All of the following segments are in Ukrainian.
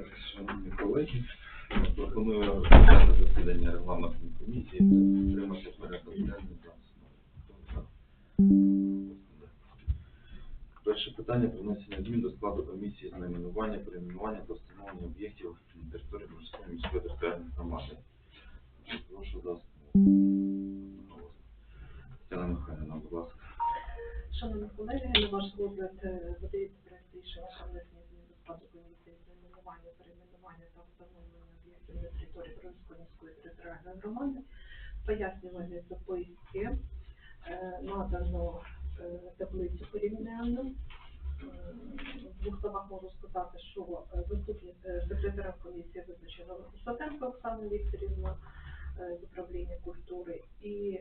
Так, шановні колеги, пропоную розпочати засідання регламентної комісії, підтримати порядок денний за основу. Перше питання про внесення змін до складу комісії з найменування, перейменування та встановлення об'єктів на території Морської міської територіальної громади. Прошу за основу. Тетяна Михайлівна, будь ласка. Шановні колеги, на ваш розгляд е, подається проект рішення про внесення змін до складу комісії з найменування, перейменування та встановлення об'єктів на території Бронської міської територіальної громади. Пояснювальні записки е, надано е, таблицю порівняльну. Е, В двох словах можу сказати, що заступник секретарем комісії визначена Сатенко Оксана Вікторівна з управління культури і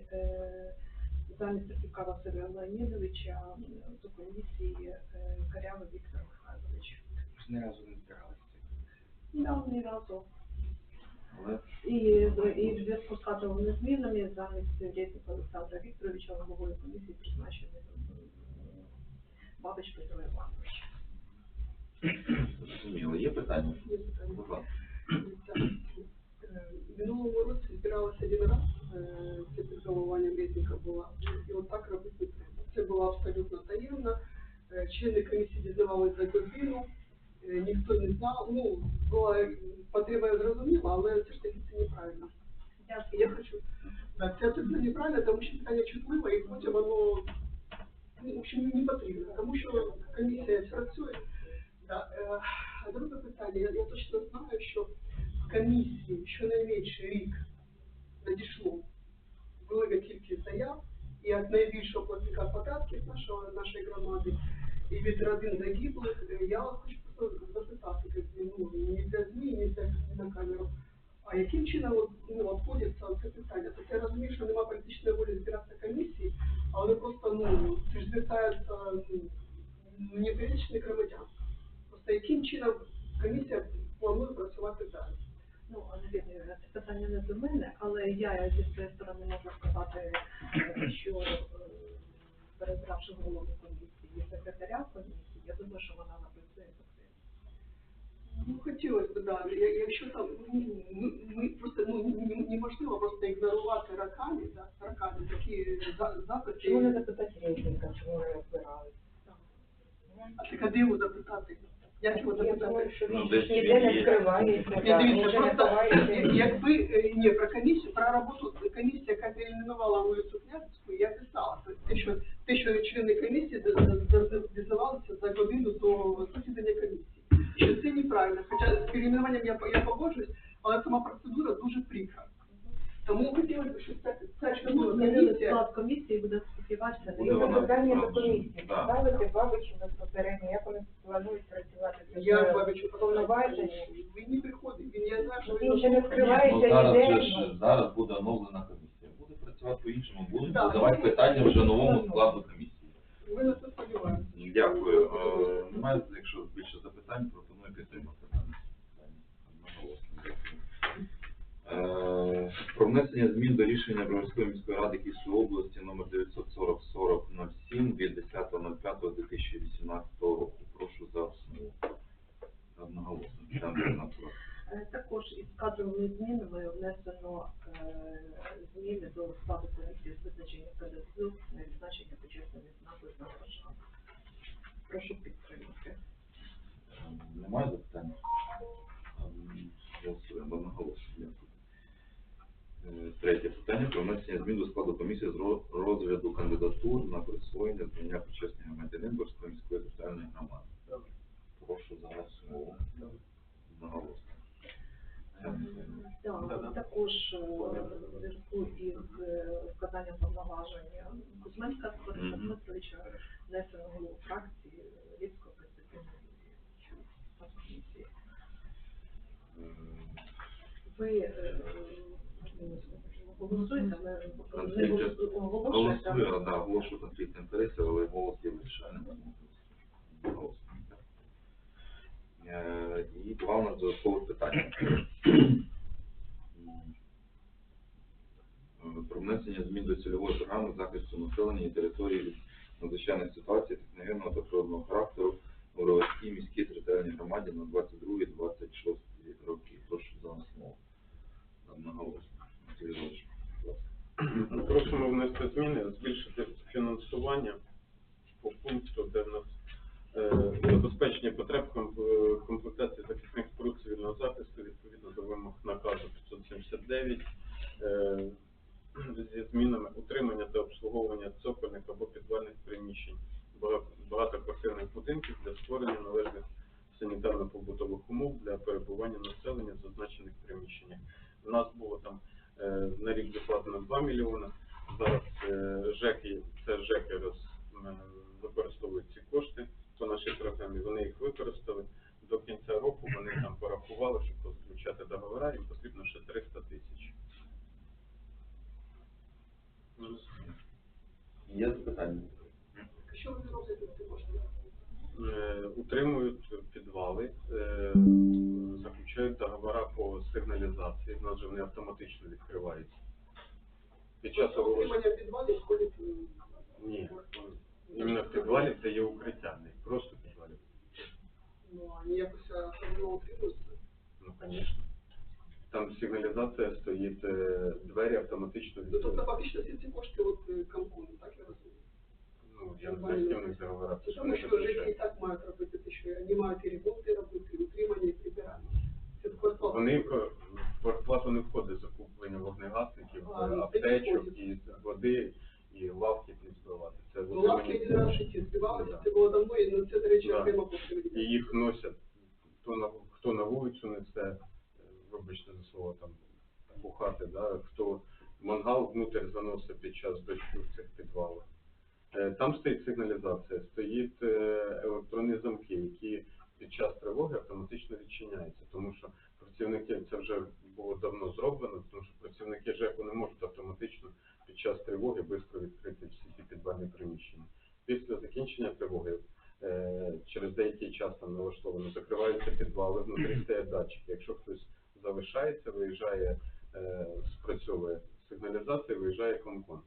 замість Сергійка Василя Леонідовича до комісії Карява Віктор Михайлович. Ні разу не збиралися. Да, ні разу. Але І, і в зв'язку з кадровими змінами замість Резника Олександра Вікторовича головою комісії призначений м, Бабич Петро Іванович. зрозуміло, є питання? Є питання. Будь ласка. Е, В минулому році збиралася один раз, е, це під головуванням Резника була, і от так робити не треба. Це було абсолютно таємно, Е, члени комісії дізнавалися за годину, е, ніхто не знав, ну, була потреба зрозуміла, але все ж таки це неправильно. Дякую. Я хочу, так, це абсолютно неправильно, тому що питання чутливе, і потім воно, ну, в общем, не потрібно, тому що комісія працює. Да, е, а друге питання, я, я точно знаю, що в комісії щонайменше рік надійшло велика кількість заяв, і від найбільшого платника податків нашого, нашої громади, і від родин загиблих, Е, я вас хочу просто запитати, ну, не для ЗМІ, не для на камеру, а яким чином ну, обходиться це питання? Тобто я розумію, що немає політичної волі збиратися комісії, але просто ну, це ж звертаються ну, громадян. Просто яким чином комісія планує працювати далі? Ну, Андрій, це питання не до мене, але я зі своєї сторони можу сказати, е, що е, перебравши голову комісії секретаря комісії, я думаю, що вона. Ну, хотілося б, да. Я- Якщо там ну, ми, ми просто ну ні- неможливо просто ігнорувати роками, да, роками такі за- запити. Чому не запитати Резника, чому не розбирали? А так а де його запитати? Як його Я думаю, запитати? Ну, десь ніде не Ні, дивіться, не просто якби е, ні, про комісію, про роботу комісії, яка перейменувала вулицю Князівську, я писала те, що те, що члени комісії дізнавалися за годину до засідання комісії. Що це неправильно. Хоча з перейменуванням я, я погоджуюсь, але сама процедура дуже прикра. Тому хотілося б, щоб ця, ця комісія склад комісії, буде сподіватися. Буде І вона до комісії. Ставити бабичу безпосередньо, як вони планують працювати. Я бабичу повноваження. Він не приходить, він я знаю, що він же не скривається ну, зараз, ніде. зараз буде оновлена комісія. Буде працювати по-іншому, будуть задавати питання вже новому складу комісії. Ви на це сподіваєтеся. Дякую. Е, Немає, якщо більше запитань, пропоную підтримати. Е, Про внесення змін до рішення Броварської міської ради Київської області номер 940 4007 від 10.05.2018 року. Прошу за основу. Одноголосно. Е, Також із кадровими змінами внесено е, зміни до внесення змін до складу комісії з розгляду кандидатур на присвоєння звання почесний громадянин Борської міської територіальної громади. Прошу за основу. Одноголосно. Так, також е, зв'язку із е, вказанням повноваження Кузьменська Бориса Мгм. Дмитровича внесено голову фракції Львівського Конституційного комісії. Е, Ви голосуєте, але не Конфлікт. голосу- да, оголошую конфлікт інтересів, але голос є вирішальним. І два у нас додаткових питання. Е, Про внесення змін до цільової програми захисту населення і території від надзвичайних ситуацій техногенного та природного характеру у Роварській міській територіальній громаді на 22-26 роки. Прошу за основу. Одноголосно. Ласка. Просимо внести зміни, збільшити фінансування по пункту, де в нас е, забезпечення потреб ком- е, комплектації захисних споруд цивільного захисту відповідно до вимог наказу 579 е, зі змінами утримання та обслуговування цокольних або підвальних приміщень бага- багатоквартирних будинків для створення належних санітарно-побутових умов для перебування населення в зазначених приміщеннях. У нас було там е, на рік закладено 2 мільйони. Зараз е, ЖЕКи, це ЖЕКи роз, е, використовують ці кошти по нашій програмі. Вони їх використали. До кінця року вони там порахували, щоб заключати договори, їм потрібно ще 300 тисяч. Є запитання? Що робите з цим коштом? Е, Утримують підвали, е, заключають договори по сигналізації. У нас же вони автоматично відкриваються. Під час оголошення утримання підвалів входить в Ні. Іменно в підвалі це є укриття, не просто підвалі. Ну, а якось особливо утримуються. Ну, звісно. Там сигналізація стоїть, е, двері автоматично Ну, тобто фактично всі ці кошти от е, Камкуну, так я розумію? Ну, я не знаю, з ким не договорах. Тому, що жителі і так мають робити те, що вони мають і ремонти робити, і утримання, і прибирання. Це. Вони в квартплату не входить входить. і води, і лавки підзбивати. Це Ну, лавки один раз в житті збивалися, це було давно, і ну, це, до речі, Да. повторюється. І їх носять, хто на, хто на вулицю несе, е, вибачте за слово, там, бухати, да, хто мангал внутрь заносить під час дощу в цих підвалах. Е, Там стоїть сигналізація, стоїть е, електронні замки, які під час тривоги автоматично відчиняються, тому що працівники, це вже було давно зроблено, тому що працівники ЖЕКу не можуть автоматично під час тривоги швидко відкрити всі ці підвальні приміщення. Після закінчення тривоги е, через деякий час там налаштовано, закриваються підвали, внутрі стоять датчики. Якщо хтось залишається, виїжджає, е, спрацьовує сигналізація, виїжджає комкон.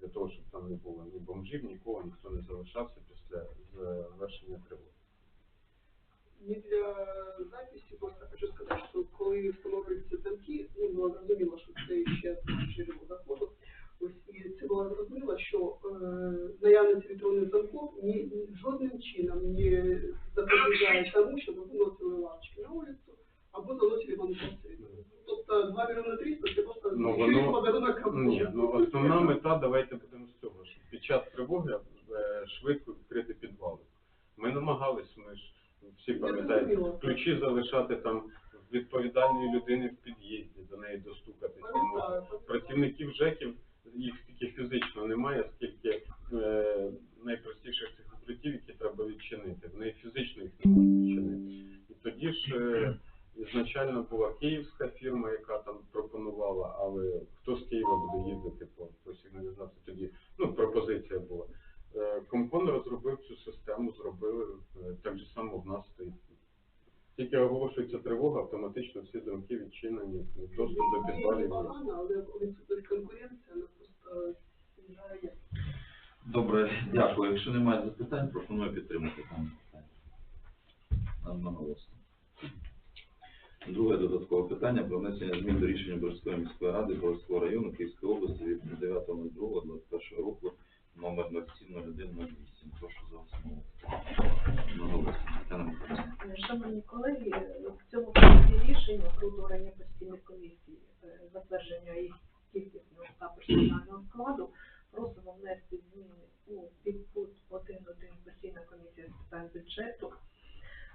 Для того, щоб там не було ні бомжів, нікого, ніхто не залишався після завершення тривоги. Не для записі, просто хочу сказати, що коли встановлюються замки, ну, було зрозуміло, що це ще джерело доходу. Ось і це було зрозуміло, що е, наявність електронних замків ні, жодним чином не запобігає тому, щоб ви виносили лавочки на вулицю або заносили манифести. Тобто 2 мільйони 300 це просто Ну, воно- подарунок. Ні, ну основна мета, давайте будемо з цього, що під час тривоги е, швидко відкрити підвали. Ми намагались, ми ж всі Я пам'ятаєте, зрозуміла. ключі залишати там відповідальної людини в під'їзді, до неї достукатись. не можна. Працівників ЖЕКів їх стільки фізично немає, скільки е, найпростіших цих укриттів, які треба відчинити. Вони фізично їх не можуть відчинити. І тоді ж е, ізначально була київська фірма, яка там пропонувала, але хто з Києва буде їздити по, по сигналізації тоді, ну, пропозиція була. Е, Комкон розробив цю систему, зробили, е, так же само в нас стоїть. Тільки оголошується тривога, автоматично всі замки відчинені, доступ до підвалів. але відсутність конкуренції, вона просто знижає. Добре, дякую. Якщо немає запитань, пропоную підтримати дане питання. Друге додаткове питання про внесення змін до рішення Борської міської ради Борського району Київської області від 9.02.21 року номер 070108. Прошу за основу. Шановні колеги, в цьому проекті рішення про утворення постійних комісій, е, затвердження їх кількісного та персонального складу, просимо внести зміни у підпункт 1.1 постійна комісія з питань бюджету,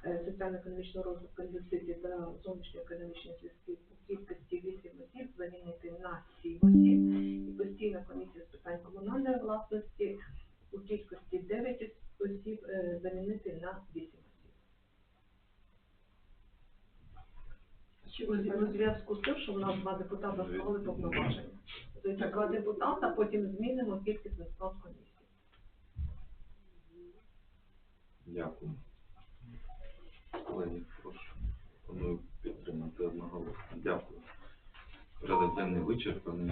е, соціально-економічного розвитку інвестицій та зовнішньоекономічних зв'язків у кількості 8 осіб замінити на 7 осіб, і постійна комісія з питань комунальної власності у кількості 9 осіб е, замінити на 8 Чи у у зв'язку з тим, що в нас два депутати склали повноваження. Тобто два депутата, потім змінимо кількість на склад комісії. Дякую. Колеги, прошу. Пропоную підтримати одноголосно. Дякую. Порядок денний вичерпаний.